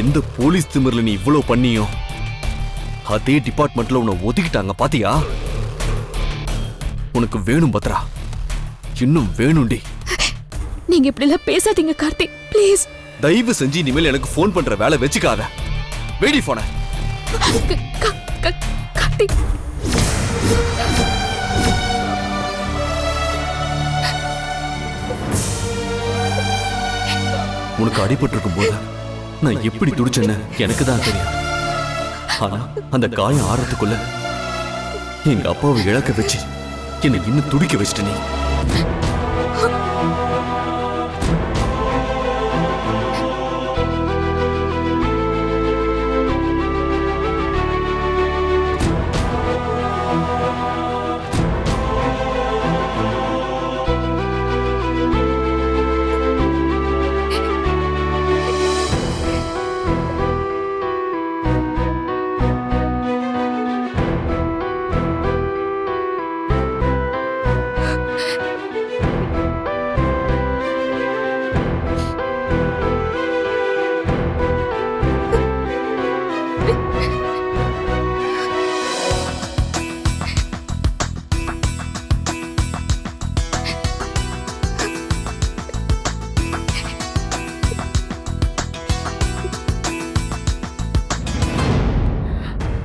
எந்த போலீஸ் திமிர்ல நீ இவ்வளவு பண்ணியோ? அதே டிபார்ட்மெண்ட்ல உன்னை ஒதுக்கிட்டாங்க பாத்தியா? உனக்கு வேணும் பத்ரா. இன்னும் வேணும்டி. நீங்க இப்படி எல்லாம் பேசாதீங்க கார்த்தி. ப்ளீஸ் தயவு செஞ்சு இனிமேல் எனக்கு ஃபோன் பண்ற வேலை வச்சுக்காத. வேடி போன கார்த்தி. உனக்கு அடிபட்டு இருக்கும் போது நான் எப்படி துடிச்சேன்னு எனக்கு தான் தெரியும். ஆனா அந்த காயம் ஆறதுக்குள்ள எங்க அப்பாவை இழக்க வச்சு என்னை இன்னும் துடிக்க வச்சிட்ட நீ.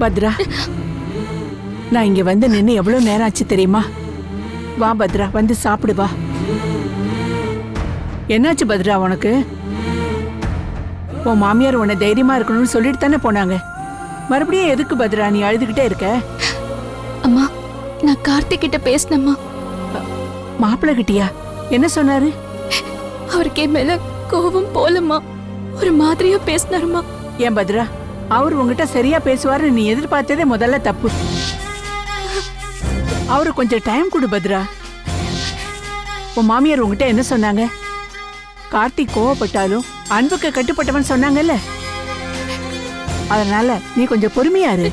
பத்ரா. நான் இங்க வந்து நின்னு எவ்வளவு நேரம் ஆச்சு தெரியுமா? வா பத்ரா வந்து சாப்பிடு வா. என்னாச்சு பத்ரா உனக்கு? உன் மாமியார் உன்னை தைரியமா இருக்கணும்னு சொல்லிட்டு தானே போனாங்க. மறுபடியும் எதுக்கு பத்ரா நீ அழுதுகிட்டே இருக்க? அம்மா நான் கார்த்திக் கிட்ட பேசினம்மா. மாப்பிள்ளை கிட்டியா? என்ன சொன்னாரு? அவருக்கு மேல கோபம் போலம்மா. ஒரு மாதிரியா பேசினாருமா ஏன் பத்ரா? அவர் உங்ககிட்ட சரியா பேசுவாருன்னு நீ எதிர்பார்த்ததே முதல்ல தப்பு. அவரு கொஞ்சம் டைம் கொடு பத்ரா. உன் மாமியார் உங்ககிட்ட என்ன சொன்னாங்க? கார்த்திக் கோவப்பட்டாலும் அன்புக்கு கட்டுப்பட்டவன் சொன்னாங்கல்ல? அதனால நீ கொஞ்சம் பொறுமையா இரு.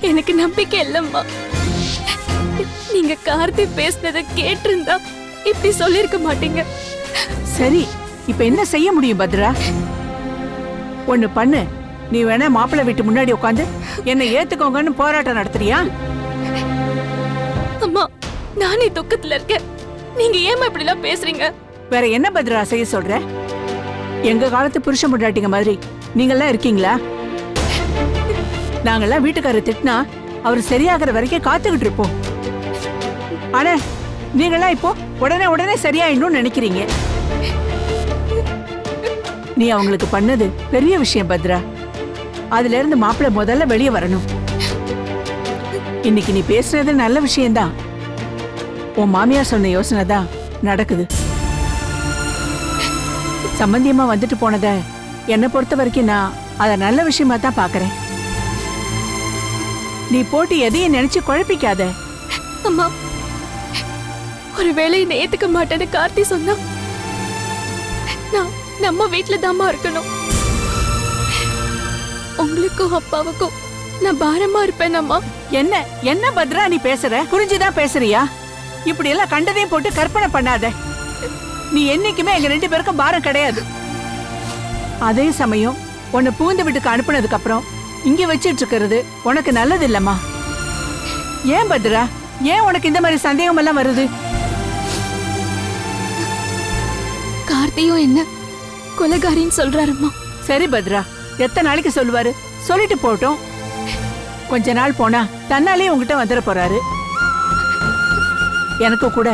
எனக்கு நம்பிக்கை இல்லம்மா. நீங்க கார்த்தி பேசினதை கேட்டிருந்தா இப்படி சொல்லிருக்க மாட்டீங்க. சரி இப்ப என்ன செய்ய முடியும் பத்ரா? ஒண்ணு பண்ணு. நீ வேணா மாப்பிள்ளை வீட்டு முன்னாடி உட்காந்து என்னை ஏத்துக்கோங்கன்னு போராட்டம் நடத்துறியா? அம்மா நானே துக்கத்துல இருக்கேன். நீங்க ஏமா இப்படி எல்லாம் பேசுறீங்க? வேற என்ன பத்ரா செய்ய சொல்ற? எங்க காலத்து புருஷ முண்டாட்டிங்க மாதிரி நீங்கெல்லாம் இருக்கீங்களா? நாங்கெல்லாம் வீட்டுக்காரர் திட்டினா அவர் சரியாகிற வரைக்கும் காத்துக்கிட்டு இருப்போம். ஆனா நீங்கெல்லாம் இப்போ உடனே உடனே சரியாயிடணும்னு நினைக்கிறீங்க. நீ அவங்களுக்கு பண்ணது பெரிய விஷயம் பத்ரா. அதுல இருந்து மாப்பிள்ளை முதல்ல வெளியே வரணும். இன்னைக்கு நீ பேசுறது நல்ல விஷயம்தான். உன் மாமியார் சொன்ன யோசனை தான் நடக்குது. சம்பந்தியமா வந்துட்டு போனத என்னை பொறுத்த வரைக்கும் நான் அதை நல்ல விஷயமா தான் பாக்குறேன் நீ போட்டு எதையும் நினைச்சு குழப்பிக்காத. அம்மா ஒரு வேலையை ஏத்துக்க மாட்டேன்னு கார்த்தி சொன்னா நான் நம்ம வீட்டுல தாம்மா இருக்கணும். உங்களுக்கும் அப்பாவுக்கும் நான் பாரமா இருப்பேன் அம்மா என்ன என்ன பத்ரா நீ பேசுற? புரிஞ்சுதான் பேசுறியா? இப்படி எல்லாம் கண்டதையும் போட்டு கற்பனை பண்ணாத. நீ என்னைக்குமே எங்க ரெண்டு பேருக்கும் பாரம் கிடையாது. அதே சமயம் உன்னை பூந்த வீட்டுக்கு அனுப்புனதுக்கு அப்புறம் இங்க வச்சிட்டு இருக்கிறது உனக்கு நல்லது இல்லம்மா ஏன் பத்ரா? ஏன் உனக்கு இந்த மாதிரி சந்தேகம் எல்லாம் வருது? கார்த்தியும் என்ன கொலைகாரின்னு சொல்றாருமா சரி பத்ரா எத்தனை நாளைக்கு சொல்லுவாரு? சொல்லிட்டு போட்டோம் கொஞ்ச நாள் போனா தன்னாலே உங்ககிட்ட வந்துட போறாரு. எனக்கு கூட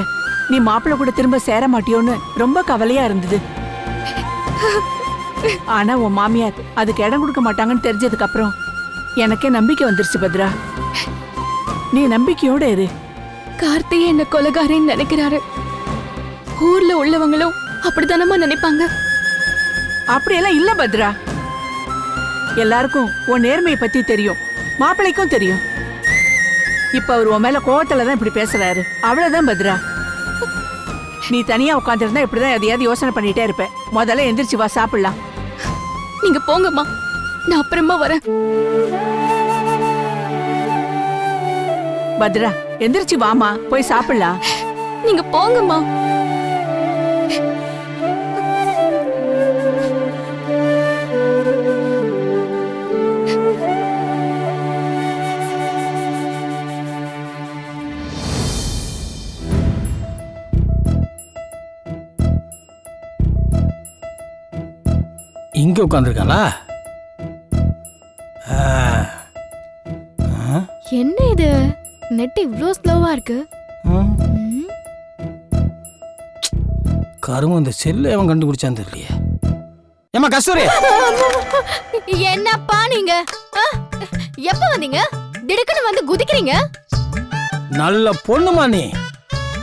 நீ மாப்பிள்ளை கூட திரும்ப சேர மாட்டியோன்னு ரொம்ப கவலையா இருந்தது. ஆனா உன் மாமியார் அதுக்கு இடம் கொடுக்க மாட்டாங்கன்னு தெரிஞ்சதுக்கு அப்புறம் எனக்கே நம்பிக்கை வந்துருச்சு பத்ரா. நீ நம்பிக்கையோட இரு. கார்த்தி என்ன கொலைகாரின்னு நினைக்கிறாரு. ஊர்ல உள்ளவங்களும் அப்படித்தானமா நினைப்பாங்க? அப்படியெல்லாம் இல்ல பத்ரா. எல்லாருக்கும் உன் நேர்மையை பத்தி தெரியும். மாப்பிள்ளைக்கும் தெரியும். இப்ப அவர் உன் மேல கோவத்துல தான் இப்படி பேசுறாரு. அவ்வளவுதான் பத்ரா. நீ தனியா உட்காந்துருந்தா இப்படிதான் எதையாவது யோசனை பண்ணிட்டே இருப்ப. முதல்ல எந்திரிச்சு வா சாப்பிடலாம். நீங்க போங்கம்மா. நான் அப்புறமா வரேன். பத்ரா எந்திரிச்சு வாமா போய் சாப்பிடலாம். நீங்க போங்கம்மா. இங்கே உட்காந்துருக்காங்களா என்ன இது? நெட் இவ்ளோ ஸ்லோவா இருக்கு. கரும இந்த செல்லு அவன் கண்டுபிடிச்சான்னு தெரியலையே. ஏமா கஸ்தூரி! என்னப்பா நீங்க? எப்ப வந்தீங்க? திடுக்குன்னு வந்து குதிக்கிறீங்க? நல்ல பொண்ணுமா நீ?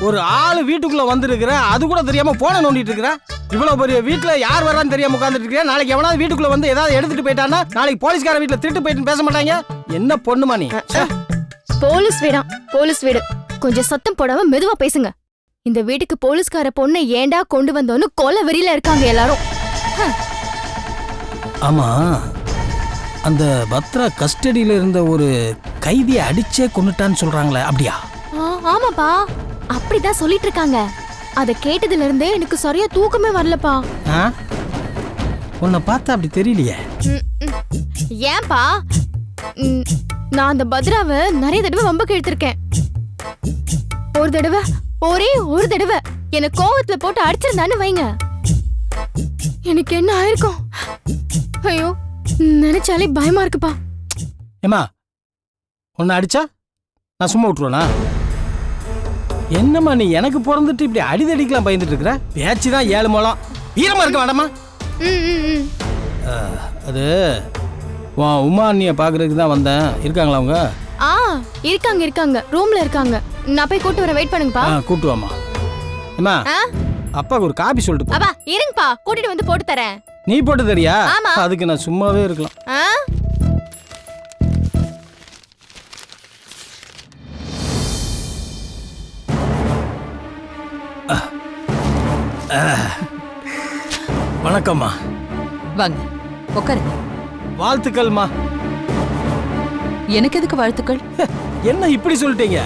ஒரு ஆளு வீட்டுக்குள்ள வந்திருக்கிற அது கூட தெரியாம போன நோண்டிட்டு இருக்கிற? இவ்வளவு பெரிய வீட்டுல யார் வர்றான்னு தெரியாம உட்கார்ந்துட்டு இருக்கிற நாளைக்கு எவனாவது வீட்டுக்குள்ள வந்து ஏதாவது எடுத்துட்டு போயிட்டானா நாளைக்கு போலீஸ்கார வீட்டுல திருட்டு போயிட்டு பேச மாட்டாங்க? என்ன பொண்ணுமா நீ. போலீஸ் வீடாம் போலீஸ் வீடு. கொஞ்சம் சத்தம் போடாம மெதுவா பேசுங்க. இந்த வீட்டுக்கு போலீஸ்கார பொண்ணை ஏன்டா கொண்டு வந்தோன்னு கொலை வெறியில இருக்காங்க எல்லாரும். ஆமா. அந்த பத்ரா கஸ்டடியில இருந்த ஒரு கைதியை அடிச்சே கொன்னுட்டான்னு சொல்றாங்களே அப்படியா? ஆமாப்பா. அப்படிதான் சொல்லிட்டு இருக்காங்க. அத கேட்டதுல இருந்தே எனக்கு சரியா தூக்கமே வரலப்பா. ஆ? உன்னை பார்த்தா அப்படி தெரியலையே. ஏன்பா? ம், நான் அந்த பத்ராவை நிறைய தடவை வம்பக்கு எடுத்திருக்கேன் ஒரு தடவை ஒரே ஒரு தடவை என்ன கோவத்துல போட்டு அடிச்சிருந்தான்னு வைங்க. எனக்கு என்ன ஆயிருக்கும்? ஐயோ நினைச்சாலே பயமா இருக்குப்பா. ஏமா உன்னை அடிச்சா? நான் சும்மா விட்டுருவேனா? என்னம்மா நீ எனக்கு பிறந்துட்டு இப்படி அடிதடிக்கலாம் பயந்துட்டு இருக்கிற? பேச்சு தான் ஏழு மூலம் வீரமா இருக்க வேண்டாமா. அது உன் உமா அண்ணியை பார்க்கறதுக்கு தான் வந்தேன். இருக்காங்களா அவங்க? ஆ இருக்காங்க இருக்காங்க. ரூம்ல இருக்காங்க. நான் போய் கூட்டு வரேன் வெயிட் பண்ணுங்கப்பா. ஆ கூட்டு வாம்மா. அம்மா ஆ? அப்பாவுக்கு ஒரு காபி சொல்லிட்டு அப்பா இருங்கப்பா. கூட்டிட்டு வந்து போட்டு தரேன். நீ போட்டு தரியா. அதுக்கு நான் சும்மாவே இருக்கலாம். வணக்கம்மா. வாங்க உட்காருங்க வாழ்த்துக்கள்மா. எனக்கு எதுக்கு வாழ்த்துக்கள்? என்ன இப்படி சொல்லிட்டீங்க?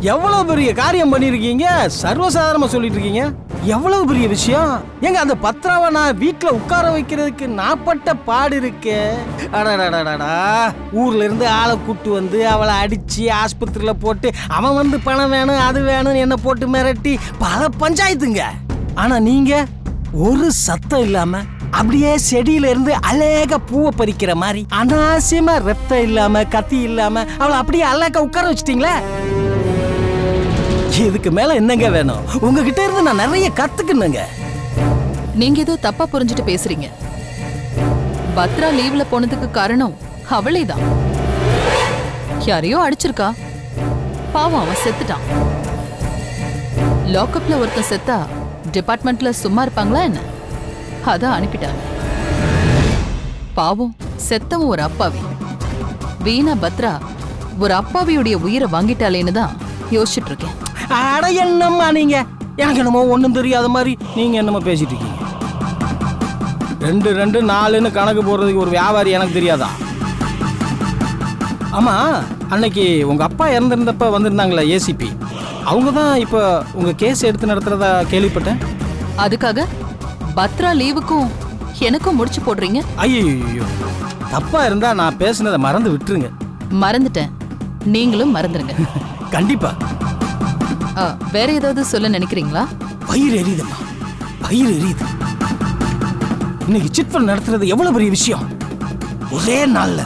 எவ்வளவு பெரிய காரியம் பண்ணிருக்கீங்க? சர்வசாதாரணமா சொல்லிட்டு இருக்கீங்க எவ்வளவு பெரிய விஷயம்? ஏங்க அந்த பத்திராவை நான் வீட்டுல உட்கார வைக்கிறதுக்கு நான் பட்ட பாடு இருக்கே. அடடடடடா. ஊர்ல இருந்து ஆளை கூட்டு வந்து அவளை அடிச்சு ஆஸ்பத்திரியில போட்டு அவன் வந்து பணம் வேணும் அது வேணும்னு என்ன போட்டு மிரட்டி பல பஞ்சாயத்துங்க. ஆனா நீங்க? ஒரு சத்தம் இல்லாம அப்படியே செடியில இருந்து அழகா பூவை பறிக்கிற மாதிரி அனாவசியமா ரத்தம் இல்லாம கத்தி இல்லாம அவளை அப்படியே அழகா உட்கார வச்சிட்டீங்களே? இதுக்கு மேல என்னங்க வேணும்? உங்ககிட்ட இருந்து நான் நிறைய கத்துக்கணுங்க. நீங்க ஏதோ தப்பா புரிஞ்சுட்டு பேசுறீங்க. பத்ரா லீவ்ல போனதுக்கு காரணம் அவளே தான் யாரையோ அடிச்சிருக்கா? பாவம் அவன் செத்துட்டான். லாக்அப்ல ஒருத்தன் செத்தா டிபார்ட்மெண்ட்ல சும்மா இருப்பாங்களா என்ன? அதான் அனுப்பிட்டாங்க. பாவம் செத்தவன் ஒரு அப்பாவி. வீணா பத்ரா ஒரு அப்பாவியுடைய உயிரை வாங்கிட்டாளேன்னு தான் யோசிச்சுட்டு இருக்கேன் அட என்னம்மா நீங்க? எனக்கு என்னமோ ஒன்றும் தெரியாத மாதிரி நீங்க என்னமோ பேசிட்டு இருக்கீங்க ரெண்டு ரெண்டு நாலுன்னு கணக்கு போடுறதுக்கு ஒரு வியாபாரி எனக்கு தெரியாதா? ஆமா அன்னைக்கு உங்க அப்பா இறந்திருந்தப்ப வந்திருந்தாங்களா ஏசிபி அவங்க தான் இப்போ உங்க கேஸ் எடுத்து நடத்துறதா கேள்விப்பட்டேன். அதுக்காக பத்ரா லீவுக்கும் எனக்கும் முடிச்சு போடுறீங்க? ஐயோ தப்பா இருந்தா நான் பேசுனதை மறந்து விட்டுருங்க. மறந்துட்டேன். நீங்களும் மறந்துருங்க. கண்டிப்பா. ஆ, வேற ஏதாவது சொல்ல நினைக்கிறீங்களா? வயிறு எரியுதும்மா. வயிறு எரியுது. இன்னைக்கு சிட்ஃபண்ட் நடத்துறது எவ்வளவு பெரிய விஷயம்? ஒரே நாள்ல.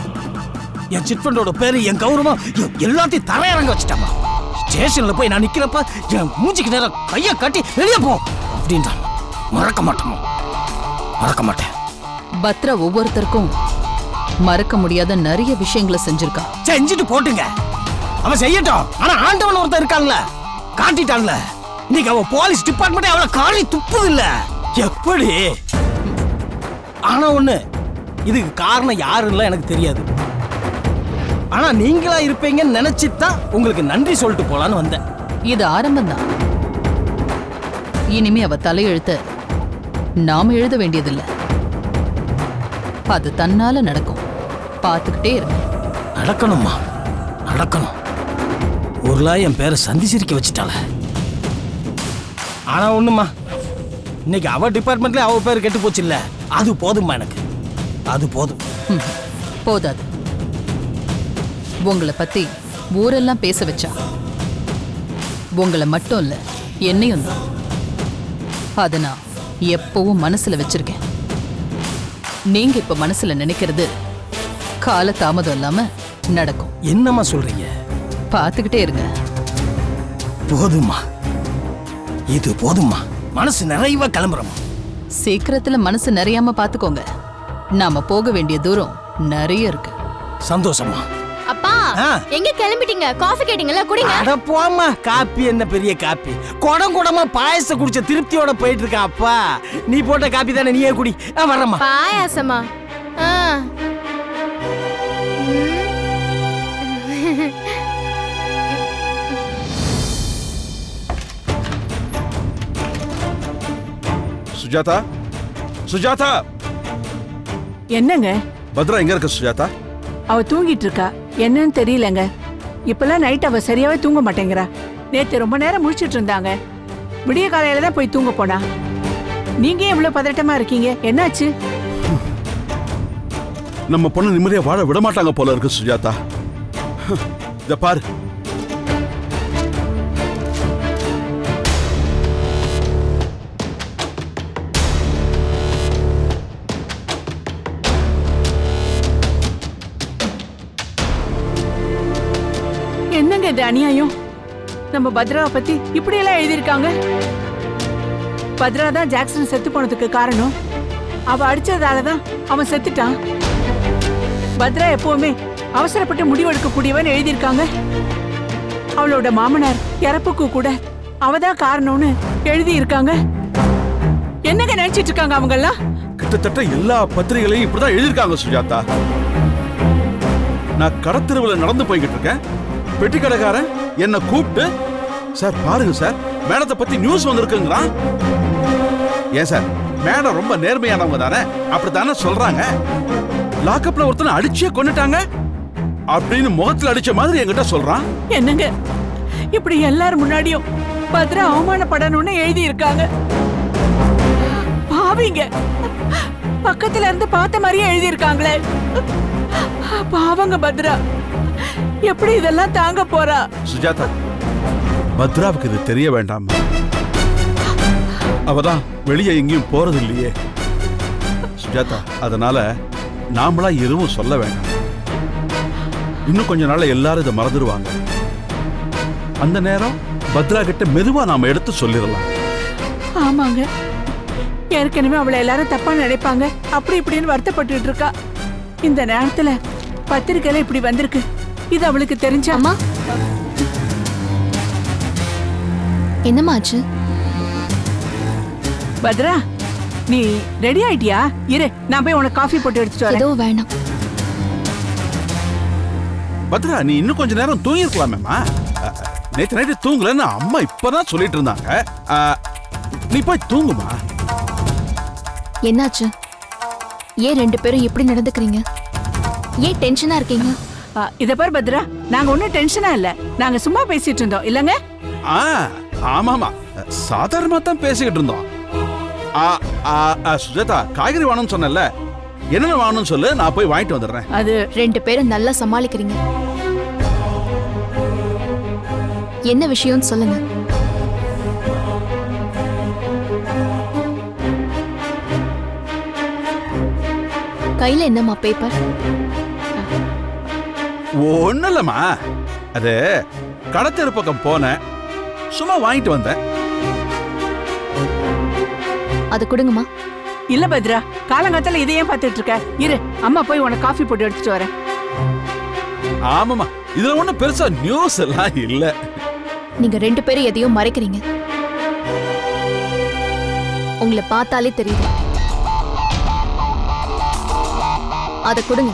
என் சிட்ஃபண்டோட பேரு என் கௌரவம் எ- எல்லாத்தையும் தரையிறங்க வச்சுட்டாமா ஸ்டேஷன்ல போய் நான் நிக்கிறப்ப என் மூஞ்சிக்கு நேரம் கைய கட்டி வெளியே போ அப்படின்றான். மறக்க மாட்டோமா மறக்க மாட்டேன். பத்ரா ஒவ்வொருத்தருக்கும் மறக்க முடியாத நிறைய விஷயங்களை செஞ்சிருக்கா செஞ்சுட்டு போட்டுங்க. அவன் செய்யட்டும். ஆனா ஆண்டவன் ஒருத்தன் இருக்கான்ல. காட்டிட்டான்ல. இன்னைக்கு அவன் போலீஸ் டிபார்ட்மெண்ட் அவளை காலி துப்புது இல்ல எப்படி? ஆனா ஒண்ணு இதுக்கு காரணம் யாருன்னு எனக்கு தெரியாது. ஆனா நீங்களா இருப்பீங்கன்னு நினைச்சுதான் உங்களுக்கு நன்றி சொல்லிட்டு போலான்னு வந்தேன். இது ஆரம்பம்தான். இனிமே அவ தலையெழுத்த நாம எழுத வேண்டியதில்லை. அது தன்னால நடக்கும். பார்த்துக்கிட்டே இருங்க. நடக்கணும்மா. நடக்கணும். ஊர்ல என் பேரை சந்தி சிரிக்க வச்சுட்டாள. ஆனா ஒண்ணுமா இன்னைக்கு அவ டிபார்ட்மெண்ட்ல அவ பேர் கெட்டு போச்சு இல்ல. அது போதும்மா எனக்கு. அது போதும். போதாது. உங்களை பத்தி ஊரெல்லாம் பேச வச்சா. உங்களை மட்டும் இல்ல என்னையும் தான் அதை நான் எப்பவும் மனசுல வச்சிருக்கேன். நீங்க இப்ப மனசுல நினைக்கிறது கால தாமதம் இல்லாம நடக்கும். என்னம்மா சொல்றீங்க? பாத்துக்கிட்டே இருங்க. போதுமா இது போதுமா மனசு நிறைவா கிளம்புறோமா. சீக்கிரத்துல மனசு நிறையாம பாத்துக்கோங்க நாம போக வேண்டிய தூரம் நிறைய இருக்கு. சந்தோஷமா. எங்க கிளம்பிட்டீங்க? காஃபி கேட்டீங்கல்ல குடிங்க. அட போம்மா காப்பி என்ன பெரிய காப்பி? குடம் குடமா பாயசம் குடிச்ச திருப்தியோட போயிட்டு இருக்க அப்பா. நீ போட்ட காப்பி தானே நீயே குடி. ஆ, வர்றேம்மா. பாயாசமா? ஆ. சுஜாதா? சுஜாதா! என்னங்க? பத்ரா எங்க இருக்க சுஜாதா? அவ தூங்கிட்டு இருக்கா. என்னன்னு தெரியலங்க. இப்பெல்லாம் நைட் அவ சரியாவே தூங்க மாட்டேங்கிறா. நேத்து ரொம்ப நேரம் முழிச்சிட்டு இருந்தாங்க. விடிய காலையில தான் போய் தூங்க போனா. நீங்க ஏன் இவ்வளவு பதட்டமா இருக்கீங்க? என்னாச்சு? நம்ம பொண்ணு நிம்மதியா வாழ விட மாட்டாங்க போல இருக்கு சுஜாதா. இத பாரு. அநியாயம் நம்ம பத்ராவை பத்தி இப்படி எல்லாம் எழுதியிருக்காங்க. பத்ரா தான் ஜாக்சன் செத்து போனதுக்கு காரணம். அவ அடிச்சதால தான் அவன் செத்துட்டான். பத்ரா எப்பவுமே அவசரப்பட்டு முடிவெடுக்க கூடியவன் எழுதியிருக்காங்க. அவளோட மாமனார் இறப்புக்கு கூட அவதான் காரணம்னு எழுதியிருக்காங்க. என்னங்க நினைச்சிட்டு இருக்காங்க அவங்கெல்லாம்? கிட்டத்தட்ட எல்லா பத்திரிகைகளையும் இப்படிதான் எழுதியிருக்காங்க சுஜாதா. நான் கடத்தெருவுல நடந்து போய்கிட்டு இருக்கேன். பெட்டி கடைக்காரன் என்ன கூப்பிட்டு சார் பாருங்க சார் மேடத்தை பத்தி நியூஸ் வந்திருக்குங்கிறான் ஏன் சார் மேடம் ரொம்ப நேர்மையானவங்க தானே அப்படித்தானே சொல்றாங்க? லாக்அப்ல ஒருத்தனை அடிச்சே கொண்டுட்டாங்க அப்படின்னு முகத்துல அடிச்ச மாதிரி என்கிட்ட சொல்றான். என்னங்க இப்படி எல்லாரும் முன்னாடியும் பத்ரா அவமானப்படணும்னு எழுதி இருக்காங்க பாவிங்க பக்கத்துல இருந்து பார்த்த மாதிரியே எழுதி இருக்காங்களே பாவங்க பத்ரா எப்படி இதெல்லாம் தாங்க போறா? சுஜாதா பத்ராவுக்கு இது தெரிய வேண்டாம். அவதான் வெளியே எங்கேயும் போறது இல்லையே சுஜாதா அதனால நாமளா எதுவும் சொல்ல வேண்டாம். இன்னும் கொஞ்ச நாள்ல எல்லாரும் இதை மறந்துடுவாங்க. அந்த நேரம் பத்ரா கிட்ட மெதுவா நாம எடுத்து சொல்லிடலாம். ஆமாங்க. ஏற்கனவே அவளை எல்லாரும் தப்பா நினைப்பாங்க. அப்படி இப்படின்னு வருத்தப்பட்டுட்டு இருக்கா. இந்த நேரத்துல பத்திரிக்கையில இப்படி வந்திருக்கு. இது அவளுக்கு தெரிஞ்சா அம்மா. என்னம்மா ஆச்சு? பத்ரா நீ ரெடி ஆயிட்டியா? இரு நான் போய் உனக்கு காஃபி போட்டு எடுத்துட்டு வரேன். ஏதோ வேணாம். பத்ரா நீ இன்னும் கொஞ்ச நேரம் தூங்கி இருக்கலாமேம்மா நேற்று நைட்டு தூங்கலன்னு அம்மா இப்பதான் சொல்லிட்டு இருந்தாங்க. நீ போய் தூங்குமா? என்னாச்சு? ஏன் ரெண்டு பேரும் இப்படி நடந்துக்கிறீங்க? ஏன் டென்ஷனா இருக்கீங்க? இத பார் பத்ரா. நாங்க ஒண்ணும் டென்ஷனா இல்ல. நாங்க சும்மா பேசிட்டு இருந்தோம். இல்லங்க? ஆ ஆமாமா. சாதாரணமா தான் பேசிக்கிட்டு இருந்தோம். ஆ, ஆ, ஆ, சுஜாதா காய்கறி வேணும்னு சொன்னல என்னென்ன வாங்கணும்னு சொல்லு? நான் போய் வாங்கிட்டு வந்துடுறேன். அது ரெண்டு பேரும் நல்லா சமாளிக்கிறீங்க. என்ன விஷயம்னு சொல்லுங்க. கையில என்னம்மா பேப்பர் ஒன்றும் இல்லைம்மா அது கடத்தெரு பக்கம் போனேன். சும்மா வாங்கிட்டு வந்தேன். அது கொடுங்கம்மா. இல்ல பத்ரா காலங்காத்தால இதையே பார்த்துட்டு இருக்க இரு அம்மா போய் உனக்கு காஃபி போட்டு எடுத்துட்டு வரேன். ஆமாமா இதுல ஒன்றும் பெருசா நியூஸ் எல்லாம் இல்லை. நீங்க ரெண்டு பேரும் எதையும் மறைக்கிறீங்க. உங்களை பார்த்தாலே தெரியுது. அத கொடுங்க.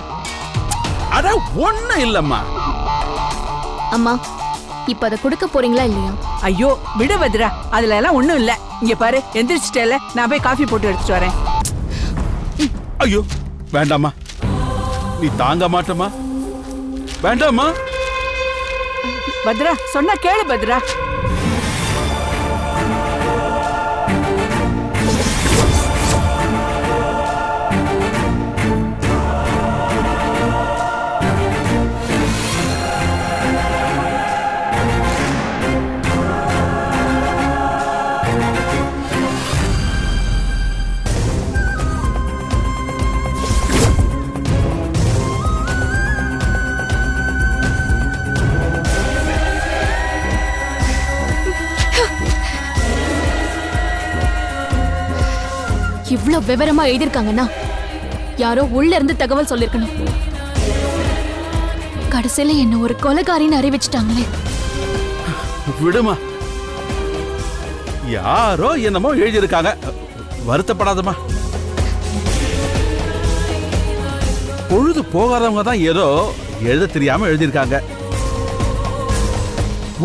அட ஒன்றும் இல்லைம்மா. அம்மா இப்ப அத கொடுக்க போறீங்களா இல்லையா? ஐயோ விடு பத்ரா. அதுல எல்லாம் ஒண்ணும் இல்ல. இங்க பாரு எந்திரிச்சிட்டேல. நான் போய் காஃபி போட்டு எடுத்துட்டு வரேன். ஐயோ வேண்டாம்மா. நீ தாங்க மாட்டமா வேண்டாம்மா. பத்ரா சொன்னா கேளு பத்ரா. அவ்வளவு விவரமா எழுதியிருக்காங்கன்னா யாரோ உள்ள இருந்து தகவல் சொல்லிருக்கணும் கடைசியில என்ன ஒரு கொலகாரின்னு அறிவிச்சிட்டாங்களே. விடுமா. யாரோ என்னமோ எழுதியிருக்காங்க. வருத்தப்படாதமா பொழுது போகாதவங்க தான் ஏதோ எழுத தெரியாம எழுதியிருக்காங்க.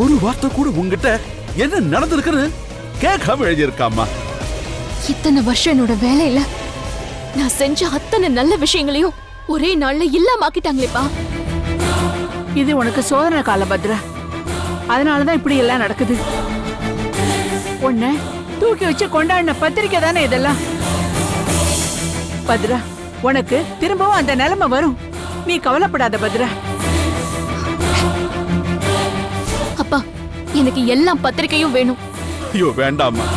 ஒரு வார்த்தை கூட உங்ககிட்ட என்ன நடந்திருக்குன்னு கேட்காம எழுதியிருக்காம்மா. இத்தனை வருஷம் என்னோட வேலையில நான் செஞ்ச அத்தனை நல்ல விஷயங்களையும் ஒரே நாள்ல இல்லாமக்கிட்டாங்களேப்பா. இது உனக்கு சோதனை காலம் பத்ரா. அதனாலதான் இப்படி எல்லாம் நடக்குது. உன்னை தூக்கி வச்சு கொண்டாடின பத்திரிக்கை தானே இதெல்லாம்? பத்ரா உனக்கு திரும்பவும் அந்த நிலைமை வரும். நீ கவலைப்படாத பத்ரா. அப்பா எனக்கு எல்லா பத்திரிக்கையும் வேணும். ஐயோ வேண்டாம்மா.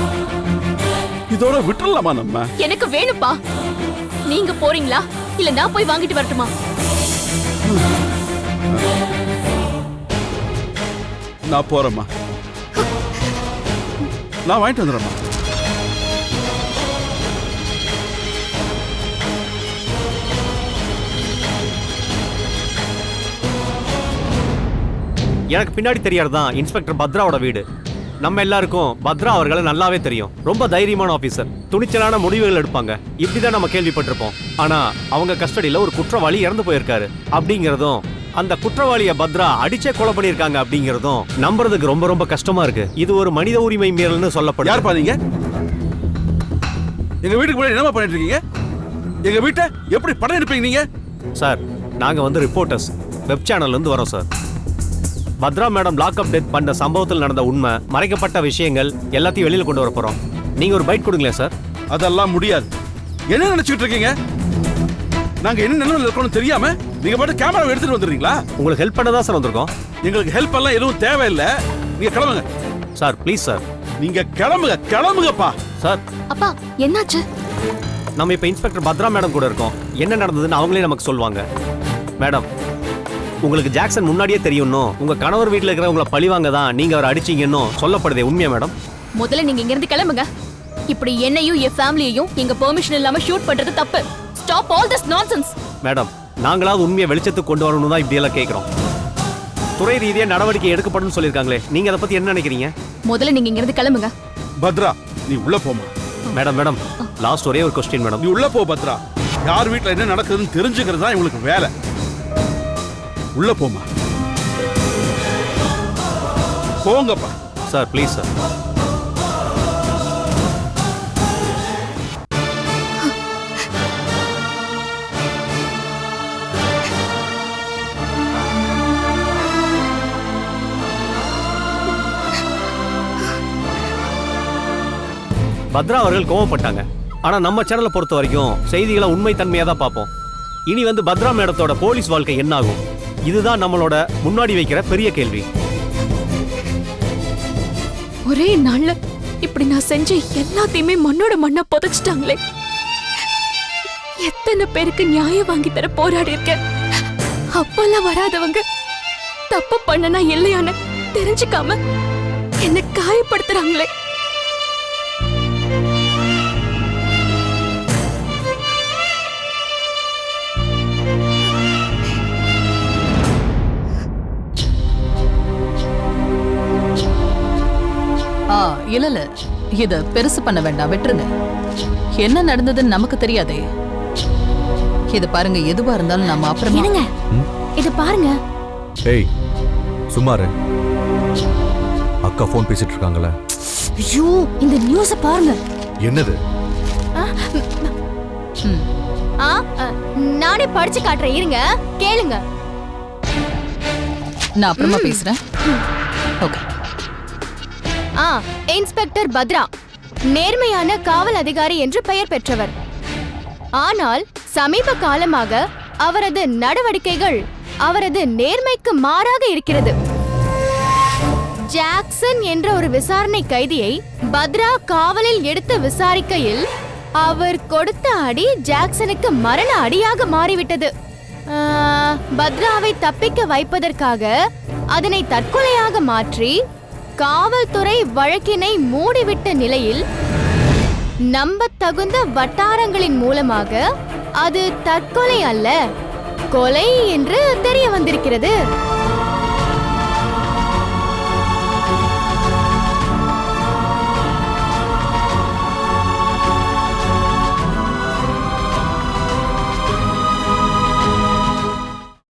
இதோட விட்டுறலாமா நம்ம? எனக்கு வேணும்ப்பா. நீங்க போறீங்களா? இல்ல நான் போய் வாங்கிட்டு வரட்டுமா? நான் போறேம்மா. நான் வாங்கிட்டு வந்துடுறேம்மா. எனக்கு பின்னாடி தெரியறதுதான் இன்ஸ்பெக்டர் பத்ராவோட வீடு. நம்ம எல்லாருக்கும் பத்ரா அவர்களை நல்லாவே தெரியும். ரொம்ப தைரியமான ஆபீசர் துணிச்சலான முடிவுகள் எடுப்பாங்க. இப்படிதான் நம்ம கேள்விப்பட்டிருப்போம். ஆனா அவங்க கஸ்டடியில ஒரு குற்றவாளி இறந்து போயிருக்காரு. அப்படிங்கறதும் அந்த குற்றவாளிய பத்ரா அடிச்சே கொலை பண்ணிருக்காங்க அப்படிங்கறதும் நம்புறதுக்கு ரொம்ப ரொம்ப கஷ்டமா இருக்கு. இது ஒரு மனித உரிமை மீறல்னு சொல்லப்படுது. யார் பாத்தீங்க எங்க வீட்டுக்கு முன்னாடி என்னமா பண்ணிட்டு இருக்கீங்க எங்க வீட்டை எப்படி படம் எடுப்பீங்க நீங்க? சார் நாங்க வந்து ரிப்போர்ட்டர்ஸ் வெப் சேனல்ல இருந்து வரோம் sir. Bhadra madam lockup death பண்ண சம்பவத்தில் நடந்த உண்மை மறைக்கப்பட்ட விஷயங்கள் எல்லாத்தையும் வெளியில கொண்டு வர போறோம். நீங்க ஒரு பைட் கொடுங்களேன் சார். அதெல்லாம் முடியாது. என்ன நினைச்சிட்டு இருக்கீங்க? நாங்க என்ன நிலைமையில இருக்கோம்னு தெரியாம நீங்க பாட்டு கேமரா எடுத்துட்டு வந்துடுறீங்களா? உங்களுக்கு ஹெல்ப் பண்ண தான் சார் வந்திருக்கோம்? எங்களுக்கு ஹெல்ப் எல்லாம் எதுவும் தேவையில்லை. நீங்க கிளம்புங்க. Sir please sir. நீங்க கிளம்புங்க கிளம்புங்கப்பா. சார். அப்பா என்னாச்சு? நம்ம இப்போ இன்ஸ்பெக்டர் பத்ரா மேடம் கூட இருக்கோம். என்ன நடந்ததுன்னு அவங்களே நமக்கு சொல்லுவாங்க மேடம் உங்களுக்கு ஜாக்சன் முன்னாடியே தெரியும்னோ உங்க கணவர் வீட்டில் இருக்கிறவங்கள பழிவாங்க தான் நீங்க அவரை அடிச்சீங்கன்னு சொல்லப்படுதே உண்மையா மேடம்? முதல்ல நீங்க இங்க இருந்து கிளம்புங்க. இப்படி என்னையும் என் ஃபேமிலியையும் எங்க பெர்மிஷன் இல்லாம ஷூட் பண்றது தப்பு. Stop all this nonsense madam நாங்களாவது உண்மையை வெளிச்சத்துக்கு கொண்டு வரணும் தான் இப்படியெல்லாம் கேட்குறோம். துறை ரீதியாக நடவடிக்கை எடுக்கப்படும் சொல்லியிருக்காங்களே நீங்க அதை பத்தி என்ன நினைக்கிறீங்க? முதல்ல நீங்க இங்க இருந்து கிளம்புங்க. பத்ரா நீ உள்ள போமா மேடம் மேடம் லாஸ்ட் ஒரே ஒரு கொஸ்டின் மேடம். நீ உள்ள போ பத்ரா. யார் வீட்ல என்ன நடக்குதுன்னு தெரிஞ்சுக்கிறது தான் இவங்களுக்கு வேலை. உள்ள போமா போங்கப்பா. சார் ப்ளீஸ் சார் பத்ரா அவர்கள் கோவப்பட்டாங்க. ஆனா நம்ம சேனலை பொறுத்த வரைக்கும் செய்திகளை உண்மை தன்மையா தான் பார்ப்போம். இனி வந்து பத்ரா மேடத்தோட போலீஸ் வாழ்க்கை என்ன ஆகும் இதுதான் நம்மளோட முன்னாடி வைக்கிற பெரிய கேள்வி. ஒரே நாள்ல இப்படி நான் செஞ்ச எல்லாத்தையுமே மண்ணோட மண்ணா புதைச்சிட்டாங்களே. எத்தனை பேருக்கு நியாயம் வாங்கி தர போராடி இருக்கேன். அப்பெல்லாம் வராதவங்க தப்பு பண்ணனா இல்லையான்னு தெரிஞ்சுக்காம என்ன காயப்படுத்துறாங்களே. இல்ல இல்ல. இத பெருசு பண்ண வேண்டாம். விட்டுருங்க. என்ன நடந்ததுன்னு நமக்கு தெரியாதே. இது பாருங்க எதுவா இருந்தாலும் நம்ம அப்புறமா என்னங்க இத பாருங்க. ஏய் சுமாரு அக்கா ஃபோன் பேசிட்டு இருக்காங்களே. ஐயோ இந்த நியூஸ பாருங்க. என்னது? ம். ஆ நானே படிச்சு காட்டுறேன். இருங்க கேளுங்க. நான் அப்புறமா பேசுறேன். ஓகே. ஆ இன்ஸ்பெக்டர் பத்ரா நேர்மையான காவல் அதிகாரி என்று பெயர் பெற்றவர். ஆனால் சமீப காலமாக அவரது நடவடிக்கைகள் அவரது நேர்மைக்கு மாறாக இருக்கிறது. ஜாக்சன் என்ற ஒரு விசாரணை கைதியை பத்ரா காவலில் எடுத்து விசாரிக்கையில் அவர் கொடுத்த அடி ஜாக்சனுக்கு மரண அடியாக மாறிவிட்டது. பத்ராவை தப்பிக்க வைப்பதற்காக அதனை தற்கொலையாக மாற்றி காவல்துறை வழக்கினை மூடிவிட்ட நிலையில் நம்பத்தகுந்த வட்டாரங்களின் மூலமாக அது தற்கொலை அல்ல கொலை என்று தெரிய வந்திருக்கிறது.